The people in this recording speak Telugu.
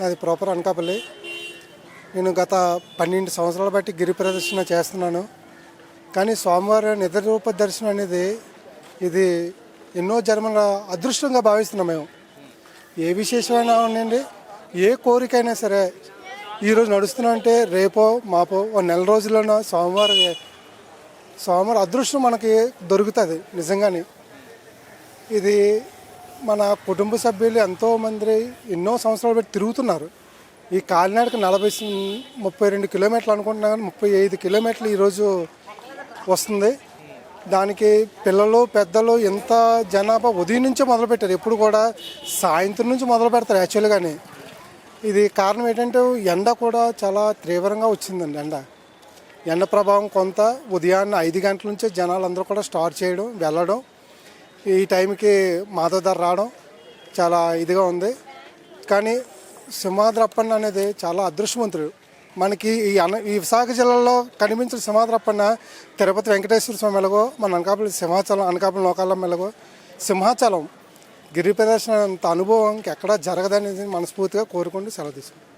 నాది ప్రాపర్ అనకాపల్లి. నేను గత పన్నెండు సంవత్సరాల బట్టి గిరి ప్రదర్శన చేస్తున్నాను. కానీ స్వామివారి నిద్ర రూప దర్శనం అనేది ఇది ఎన్నో జన్మల అదృష్టంగా భావిస్తున్నాం మేము. ఏ విశేషమైనా ఉండండి ఏ కోరికైనా సరే ఈరోజు నడుస్తున్నామంటే రేపో మాపో ఓ నెల రోజుల్లోనో స్వామివారి స్వామివారి అదృష్టం మనకి దొరుకుతుంది నిజంగానే. ఇది మన కుటుంబ సభ్యులు ఎంతో మంది ఎన్నో సంవత్సరాలు పెట్టి తిరుగుతున్నారు. ఈ కాలినాడకి నలభై ముప్పై రెండు కిలోమీటర్లు అనుకుంటున్నా కానీ ముప్పై ఐదు కిలోమీటర్లు ఈరోజు వస్తుంది. దానికి పిల్లలు పెద్దలు ఎంత జనాభా ఉదయం నుంచే మొదలుపెట్టారు. ఎప్పుడు కూడా సాయంత్రం నుంచి మొదలు పెడతారు యాక్చువల్గానే ఇది కారణం ఏంటంటే ఎండ కూడా చాలా తీవ్రంగా వచ్చిందండి ఎండ. ఎండ ప్రభావం కొంత ఉదయాన్నే ఐదు గంటల నుంచే జనాలు అందరూ కూడా స్టార్ట్ చేయడం వెళ్ళడం. ఈ టైంకి మాధవ్ ధర రావడం చాలా ఇదిగా ఉంది. కానీ సింహాద్రప్పన్న అనేది చాలా అదృష్టవంతుడు. మనకి ఈ అన ఈ విశాఖ జిల్లాలో కనిపించిన సింహాద్రప్పన్న తిరుపతి వెంకటేశ్వర స్వామి మెలగో మన అనకాపల్లి సింహాచలం అనకాపల్లి లోకాలం మెలగో సింహాచలం గిరి ప్రదర్శన అంత అనుభవం ఎక్కడా జరగదనేది మనస్ఫూర్తిగా కోరుకుంటూ సెలవు తీసుకుంటాం